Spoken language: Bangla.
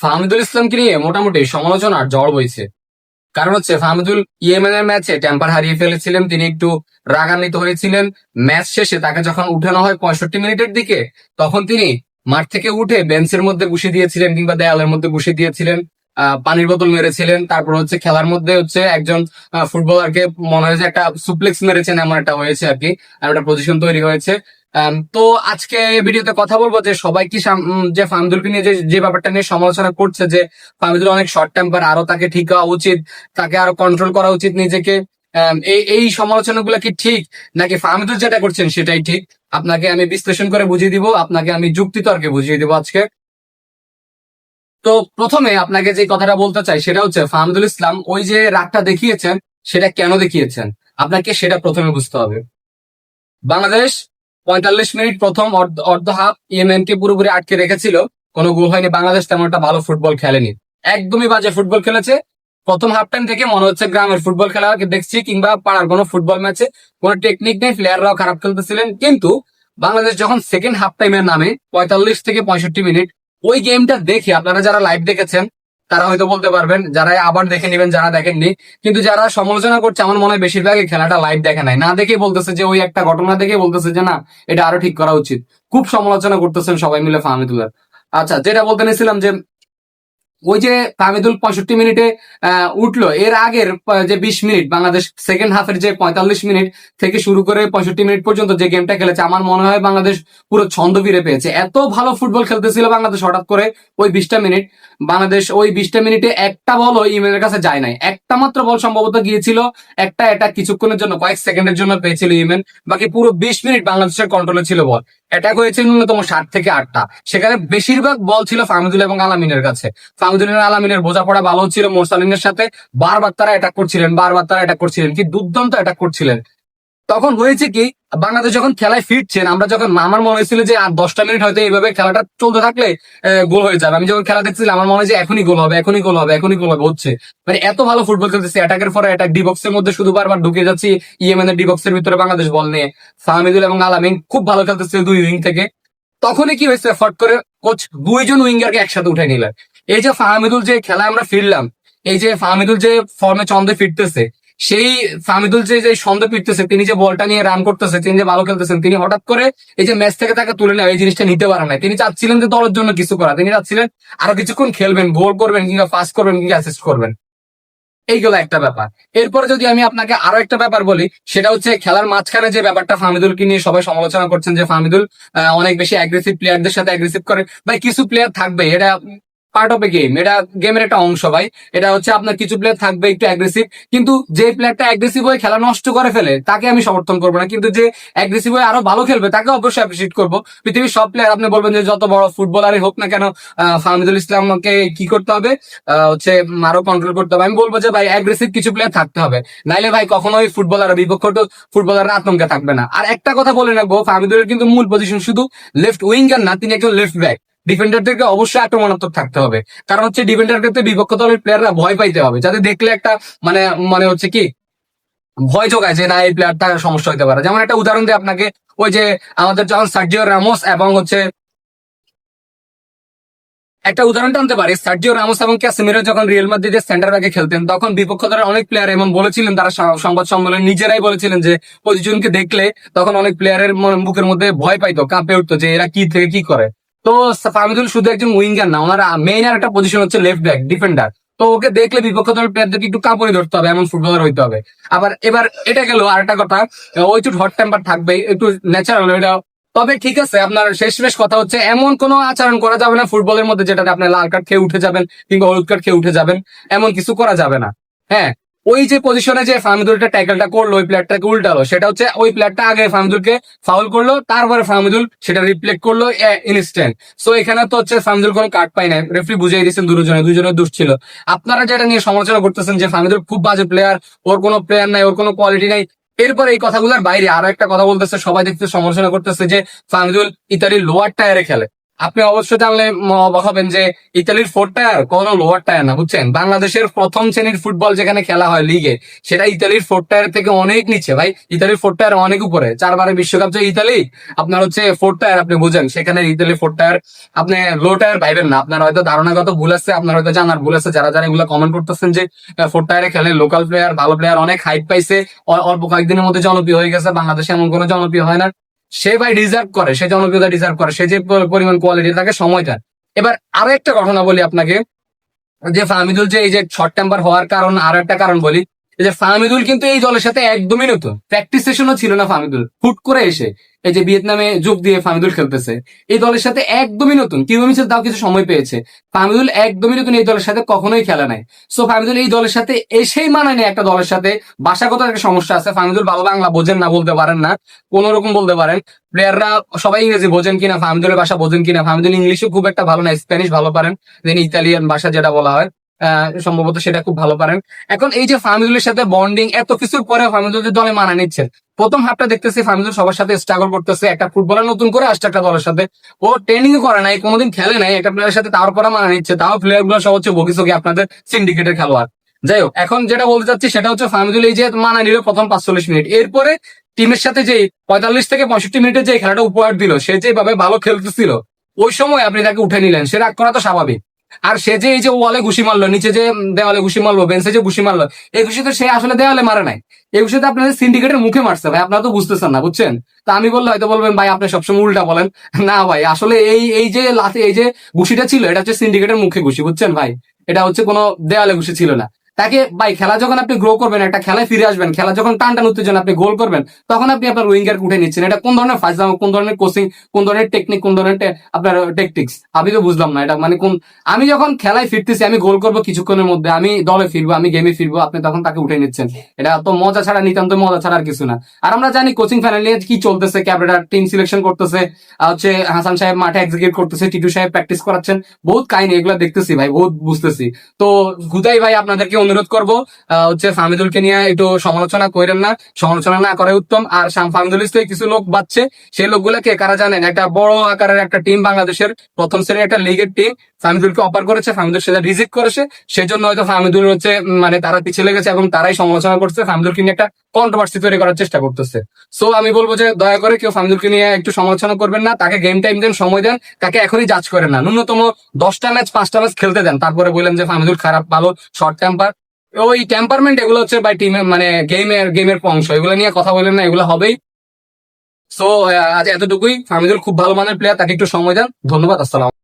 ফাহমিদুল ইসলামকে নিয়ে মোটামুটি সমালোচনার ঝড় বইছে। কারণ হচ্ছে ফাহমিদুল ইয়েমেন এর ম্যাচে টেম্পার হারিয়ে ফেলেছিলেন, তিনি একটু রাগান্বিত হয়েছিলেন। ম্যাচ শেষে তাকে যখন উঠানো হয় পঁয়ষট্টি মিনিটের দিকে, তখন তিনি মাঠ থেকে উঠে বেঞ্চের মধ্যে বসে দিয়েছিলেন কিংবা দেয়ালের মধ্যে বসে দিয়েছিলেন পানির বোতল মেরেছিলেন। তারপর হচ্ছে খেলার মধ্যে হচ্ছে একজন ফুটবলারকে মনে হয়েছে একটা সুপ্লেক্স মেরেছেন, এমন একটা হয়েছে আর কি একটা পজিশন তৈরি হয়েছে। তো আজকে ভিডিওতে কথা বলব যে সবাই কি যে ফাহমিদুলকে নিয়ে যে ব্যাপারটা নিয়ে সমালোচনা করছে যে ফাহমিদুল অনেক শর্ট টেম্পার আরও তাকে ঠিক হওয়া উচিত, তাকে আরও কন্ট্রোল করা উচিত নিজেকে। এই এই সমালোচনাগুলো কি ঠিক? নাকি ফাহমিদুল যেটা করছেন সেটাই ঠিক? আপনাকে আমি বিশ্লেষণ করে বুঝিয়ে দিব, আপনাকে আমি যুক্তি তর্কে বুঝিয়ে দিব আজকে। তো প্রথমে আপনাকে যে কথাটা বলতে চাই সেটা হচ্ছে ফাহমিদুল ইসলাম ওই যে রাগটা দেখিয়েছেন, সেটা কেন দেখিয়েছেন? আপনাকে সেটা প্রথমে বুঝতে হবে। বাংলাদেশ পঁয়তাল্লিশ মিনিট প্রথম অর্ধ হাফ ইয়েমেন কে পুরোপুরি আটকে রেখেছিল। কোনো গোল হয়নি বাংলাদেশ, তেমন একটা ভালো ফুটবল খেলেনি। একদমই বাজে ফুটবল খেলেছে। প্রথম হাফ টাইম থেকে মনে হচ্ছে গ্রামের ফুটবল খেলা দেখছি কিংবা পাড়ার কোনো ফুটবল ম্যাচে কোনো টেকনিক নেই প্লেয়াররাও খারাপ খেলতেছিলেন। কিন্তু বাংলাদেশ যখন সেকেন্ড হাফ টাইমের নামে পঁয়তাল্লিশ থেকে পঁয়ষট্টি মিনিট ওই গেমটা দেখে, আপনারা যারা লাইভ দেখেছেন তারা হয়তো বলতে পারবেন যারা আবার দেখে নেবেন, যারা দেখেননি। কিন্তু যারা সমালোচনা করছে, আমার মনে হয় বেশিরভাগই খেলাটা লাইভ দেখে নাই। না দেখে বলতেছে যে ওই একটা ঘটনা দেখে বলতেছে যে না, এটা আরও ঠিক করা উচিত। খুব সমালোচনা করতেছেন সবাই মিলে ফাহমিদুল্লাহ। আচ্ছা যেটা বলতে নিয়েছিলাম যে ওই যে ফাহমিদুল পঁয়ষট্টি মিনিটে উঠল। এর আগের যে বিশ মিনিট, বাংলাদেশ সেকেন্ড হাফের যে পঁয়তাল্লিশ মিনিট থেকে শুরু করে পঁয়ষট্টি মিনিট পর্যন্ত যে গেমটা খেলেছে, আমার মনে হয় বাংলাদেশ পুরো ছন্দ ফিরে পেয়েছে। এত ভালো ফুটবল খেলতেছিল বাংলাদেশ হঠাৎ করে ওই বিশটা মিনিট। বাংলাদেশ ওই বিশটা মিনিটে একটা বল ইমেলের কাছে যায় নাই। একটা মাত্র বল সম্ভবত গিয়েছিল, একটা এটা কিছুক্ষণের জন্য, কয়েক সেকেন্ডের জন্য পেয়েছিল ইমেন বাকি পুরো বিশ মিনিট বাংলাদেশের কন্ট্রোলে ছিল বল। অ্যাটাক হয়েছে ন্যূনতম ষাট থেকে আটটা। সেখানে বেশিরভাগ বল ছিল ফাহমিদুল এবং আলামিনের কাছে। এবং আলামিনের বোঝাপড়া ভালো ছিল, মোরসালিনের সাথে বারবার তারা অ্যাটাক করছিলেন, বারবার তারা অ্যাটাক করছিলেন, কি দুর্দান্ত অ্যাটাক করছিলেন। তখন হয়েছে কি, বাংলাদেশ যখন খেলায় ফিরছেন, আমরা যখন, আমার মনে হয়েছিল যে আর দশটা মিনিট হয়তো এইভাবে খেলাটা চলতে থাকলে গোল হয়ে যাবে। আমি যখন খেলা দেখছিলাম আমার মনে হয় যে এখনই গোল হবে, এখনই গোল হবে, এখনই গোল হবে, হচ্ছে। মানে এত ভালো ফুটবল খেলতেছি অ্যাটাকের পরে অ্যাটাক ডি বক্সের মধ্যে শুধু বারবার ঢুকে যাচ্ছি ইয়েমেন এর ডি বক্সের ভিতরে বাংলাদেশ বল নিয়ে। ফাহমিদুল এবং আলামিন খুব ভালো খেলতেছিল দুই উইং থেকে। তখনই কি হয়েছে, ফট করে কোচ দুইজন উইঙ্গারকে একসাথে উঠে নিলেন। এই যে ফাহমিদুল যে খেলায় আমরা ফিরলাম, এই যে ফাহমিদুল যে ফর্মে চন্দ্রে ফিরতেছে, সেই ফাহমিদুল যে যে ছন্দে ফিরতেছে, তিনি যে বলটা নিয়ে রান করতেছে, তিনি যে ভালো খেলতেছেন, তিনি হঠাৎ করে এই যে ম্যাচ থেকে তাকে তুলে নেওয়া, এই জিনিসটা নিতে পারেন না তিনি চাচ্ছিলেন যে দলের জন্য কিছু করা, তিনি চাচ্ছিলেন আরও কিছুক্ষণ খেলবেন গোল করবেন কিংবা পাস করবেন কিংবা অ্যাসিস্ট করবেন। এইগুলো একটা ব্যাপার। এরপরে যদি আমি আপনাকে আরও একটা ব্যাপার বলি, সেটা হচ্ছে খেলার মাঝখানে যে ব্যাপারটা ফাহমিদুলকে নিয়ে সবাই সমালোচনা করছেন যে ফাহমিদুল অনেক বেশি অ্যাগ্রেসিভ প্লেয়ারদের সাথে অ্যাগ্রেসিভ করে, বা কিছু প্লেয়ার থাকবে, এটা পার্ট অফ এ গেম এটা গেমের একটা অংশ ভাই। এটা হচ্ছে আপনার কিছু প্লেয়ার থাকবে একটু অ্যাগ্রেসিভ কিন্তু যে প্লেয়ারটা অ্যাগ্রেসিভ হয়ে খেলা নষ্ট করে ফেলে, তাকে আমি সমর্থন করব না। কিন্তু যে অ্যাগ্রেসিভ হয়ে আরও ভালো খেলবে, তাকে অবশ্যই অ্যাপ্রিসিয়েট করব। পৃথিবীর সব প্লেয়ার আপনি বলবেন যে যত বড় ফুটবলারই হোক না কেন ফাহমিদুল ইসলামকে কি করতে হবে? হচ্ছে আরও কন্ট্রোল করতে হবে। আমি বলব যে ভাই অ্যাগ্রেসিভ কিছু প্লেয়ার থাকতে হবে। নাইলে ভাই, কখনোই ফুটবলার বিপক্ষ তো ফুটবলার আতঙ্কে থাকবে না। আর একটা কথা বলে রাখব, ফাহমিদুলের কিন্তু মূল পজিশন শুধু লেফট উইঙ্গার না, তিনি একজন লেফট ব্যাক ডিফেন্ডারদেরকে অবশ্যই আক্রমণাত্মক থাকতে হবে। কারণ হচ্ছে ডিফেন্ডার ক্ষেত্রে বিপক্ষ দলের প্লেয়াররা ভয় পাইতে হবে। যাতে দেখলে একটা মানে মানে হচ্ছে কি, ভয় যোগায় যে না, এই প্লেয়ারটা সমস্যা হতে পারে। যেমন একটা উদাহরণ দিই আপনাকে, ওই যে আমাদের যখন সার্জিও রামোস এবং হচ্ছে একটা উদাহরণ টানতে পারি। সার্জিও রামোস এবং ক্যাসিমিরো যখন রিয়েল মাদ্রিদের সেন্টার ব্যাকে খেলতেন, তখন বিপক্ষ দলের অনেক প্লেয়ার এমন বলেছিলেন, তারা সংবাদ সম্মেলনে নিজেরাই বলেছিলেন যে, পজিশনকে দেখলে তখন অনেক প্লেয়ারের মুখের মধ্যে ভয় পাইতো, কাঁপে উঠতো যে, এরা কি থেকে কি করে? তো ফাহমিদুল শুধু একজন উইঙ্গার না, ওনার মেইন আর একটা পজিশন হচ্ছে লেফট ব্যাক ডিফেন্ডার তো ওকে দেখলে বিপক্ষ দলের প্লেয়ারদেরকে একটু কাঁপড়ি ধরতে হবে, এমন ফুটবলার হইতে হবে। আবার এবার এটা গেল আর একটা কথা ওই একটু হট টেম্পার থাকবে, একটু ন্যাচারাল এটা। তবে ঠিক আছে, আপনার শেষমেশ কথা হচ্ছে, এমন কোনো আচরণ করা যাবে না ফুটবলের মধ্যে যেটাতে আপনি লাল কার্ড খেয়ে উঠে যাবেন কিংবা হলুদ কার্ড খেয়ে উঠে যাবেন, এমন কিছু করা যাবে না। হ্যাঁ ওই যে পজিশনে যে ফাহমিদুলটা ট্যাকেলটা করল, ওই প্লেয়ারটাকে উল্টালো, সেটা হচ্ছে ওই প্লেয়ারটা আগে ফাহমিদুলকে ফাউল করল, তারপরে ফাহমিদুল সেটা রিপ্লেক্ট করল ইনস্ট্যান্ট সো এখানে তো হচ্ছে ফাহমিদুল কোনো কার্ড পাই নাই। রেফারি বুঝিয়ে দিয়েছেন, দুজনে দুজনের দোষ ছিল। আপনারা যেটা নিয়ে সমালোচনা করতেছেন যে ফাহমিদুল খুব বাজে প্লেয়ার ওর কোনো প্লেয়ার নাই, ওর কোনো কোয়ালিটি নাই, এরপর এই কথাগুলোর বাইরে আরও একটা কথা বলতেছে, সবাই দেখতে সমালোচনা করতেছে যে ফাহমিদুল ইতালির লোয়ার টায়ারে খেলে। আপনি অবশ্যই জানলে অবাক হবেন যে ইতালির ফোর টায়ার কোনো লোয়ার টায়ার না, বুঝছেন? বাংলাদেশের প্রথম শ্রেণির ফুটবল যেখানে খেলা হয় লিগে সেটা ইতালির ফোর টায়ার থেকে অনেক নিচে, ভাই। ইতালির ফোর টায়ার অনেক উপরে। চারবারে বিশ্বকাপ যে ইতালি, আপনার হচ্ছে ফোর টায়ার আপনি বুঝেন। সেখানে ইতালির ফোর টায়ার আপনি লো টায়ার পাইবেন না। আপনার হয়তো ধারণাগত ভুল আছে, আপনার হয়তো জানার ভুল আছে। যারা যারা এগুলো কমেন্ট করতেছেন যে ফোর টায়ারে খেলে লোকাল প্লেয়ার ভালো প্লেয়ার অনেক হাইট পাইছে অল্প কয়েকদিনের মধ্যে জনপ্রিয় হয়ে গেছে। বাংলাদেশে এমন কোনো জনপ্রিয় হয় না। সে ভাই ডিজার্ভ করে, সে জনপ্রিয়তা ডিজার্ভ করে, সে যে পরিমাণ কোয়ালিটি থাকে সময়টা। এবার আরও একটা ঘটনা বলি আপনাকে, যে ফাহমিদুল যে এই যে শর্ট টেম্পার হওয়ার কারণ, আরও একটা কারণ বলি যে ফাহমিদুল কিন্তু এই দলের সাথে একদমই নতুন। প্র্যাকটিস সেশনও ছিল না ফাহমিদুল। হুট করে এসে এই যে ভিয়েতনামে যোগ দিয়ে ফাহমিদুল খেলতেছে, এই দলের সাথে একদমই নতুন কিউমিসের তাও কিছু সময় পেয়েছে, ফাহমিদুল একদমই নতুন এই দলের সাথে কখনোই খেলে নাই। সো ফাহমিদুল এই দলের সাথে এসেই মানায় একটা দলের সাথে, ভাষাগত একটা সমস্যা আছে, ফাহমিদুল ভালো বাংলা বোঝেন না, বলতে পারেন না, কোন রকম বলতে পারেন। প্লেয়াররা সবাই ইংরেজি বোঝেন কিনা, ফাহমিদুলের ভাষা বোঝেন কিনা, ফাহমিদুল ইংলিশও খুব একটা ভালো না, স্প্যানিশ ভালো পারেন, দেন ইতালিয়ান ভাষা যেটা বলা হয়। সম্ভবত সেটা খুব ভালো পারেন। এখন এই যে ফাহমিদুলের সাথে বন্ডিং এত কিছুর পরে ফাহমিদুল দলে মানা নিচ্ছেন, প্রথম হাফটা দেখতেছি ফাহমিদুল সবার সাথে স্ট্রাগল করতেছে। একটা ফুটবলার নতুন করে আসছে একটা দলের সাথে। ও ট্রেনিং করে নাই, কোনোদিন খেলে নাই, একটা প্লেয়ারের সাথে তারপরে মানা নিচ্ছে। তাও প্লেয়ারগুলো সব হচ্ছে বগিসকি আপনাদের সিন্ডিকেটের খেলোয়াড়। যাই হোক, এখন যেটা বলতে চাচ্ছি সেটা হচ্ছে ফাহমিদুল এই যে মানা নিল প্রথম পাঁচচল্লিশ মিনিট। এরপরে টিমের সাথে যে পঁয়তাল্লিশ থেকে পঁয়ষট্টি মিনিটের যে খেলাটা উপহার দিল, সে যেভাবে ভালো খেলতেছিল, ওই সময় আপনি তাকে উঠে নিলেন। সে রাগ করা তো স্বাভাবিক। আর সে যে এই যে ওয়ালে ঘুষি মারলো, নিচে যে দেওয়ালে ঘুষি মারলো বেঞ্চে যে ঘুষি মারলো, এই ঘুষি তো সে আসলে দেওয়ালে মারে নাই। এই ঘুষিতে আপনাদের সিন্ডিকেটের মুখে মারছে, ভাই, আপনারা তো বুঝতেছেন না, বুঝছেন? তা আমি বললে হয়তো বলবেন, ভাই, আপনি সবসময় উল্টা বলেন। না, ভাই, আসলে এই এই যে লাথি, এই যে ঘুষিটা ছিল, এটা হচ্ছে সিন্ডিকেটের মুখে ঘুষি, বুঝছেন, ভাই? এটা হচ্ছে কোনো দেওয়ালে ঘুষি ছিল না। তাকে ভাই, খেলা যখন আপনি গ্রো করবেন, একটা খেলায় ফিরে আসবেন, খেলা যখন টান টান উত্তেজনা আপনি গোল করবেন, তখন আপনি আপনার উইঙ্গার উঠে নিচ্ছেন। এটা কোন ধরনের ফাজলাম কোন ধরনের কোচিং কোন ধরনের টেকনিক কোন ধরনের আপনার টেকটিক্স আমি তো বুঝলাম না এটা মানে কোন, আমি যখন খেলায় ফিরতেছি, আমি গোল করব কিছুক্ষণের মধ্যে, আমি দলে ফিরবো, আমি গেমে ফিরবো, আপনি তখন তাকে উঠে নিচ্ছেন। এটা তো মজা ছাড়া, নিতান্ত মজা ছাড়া আর কিছু না। আর আমরা জানি কোচিং ফাইনাল নিয়ে কি চলতেছে ক্যাপ্টেনার টিম সিলেকশন করতেছে হচ্ছে হাসান সাহেব মাঠে এক্সিকিউট করতেছে, টিটু সাহেব প্র্যাকটিস করাচ্ছেন, বহুত কাহিনী এগুলো দেখতেছি ভাই, বহুত বুঝতেছি। তো, গুদাই ভাই, আপনাদেরকে অনুরোধ করব হচ্ছে ফামিদুলকে নিয়ে একটু সমালোচনা করেন না, সমালোচনা না করে উত্তম। আর ফামিদুল থেকে কিছু লোক বাচ্ছে, সেই লোকগুলোকে কারা জানেন? একটা বড় আকারের একটা টিম বাংলাদেশের প্রথম শ্রেণির একটা লিগের টিম ফামিদুলকে অফার করেছে ফামিদুল সেটা রিজেক্ট করেছে। সেজন্য হয়তো ফামিদুল হচ্ছে মানে তারা পিছিয়ে লেগেছে এবং তারাই সমালোচনা করছে ফামিদুলকে নিয়ে একটা কন্ট্রোভার্সি তৈরি করার চেষ্টা করতেছে। সো আমি বলব যে দয়া করে কেউ ফামিদুলকে নিয়ে একটু সমালোচনা করবেন না, তাকে গেম টাইম দেন, সময় দেন, তাকে এখনই জাজ করেন না। ন্যূনতম দশটা ম্যাচ পাঁচটা ম্যাচ খেলতে দেন। তারপরে বললেন যে ফামিদুল খারাপ, ভালো শর্ট টেম্পার ওই টেম্পারমেন্ট এগুলো হচ্ছে বাই টিমের মানে গেমের গেমের অংশ। এগুলো নিয়ে কথা বলেন না, এগুলো হবেই। সো আজ এতটুকুই। ফামিদুল খুব ভালো মানের প্লেয়ার তাকে একটু সময় দেন। ধন্যবাদ, আসসালাম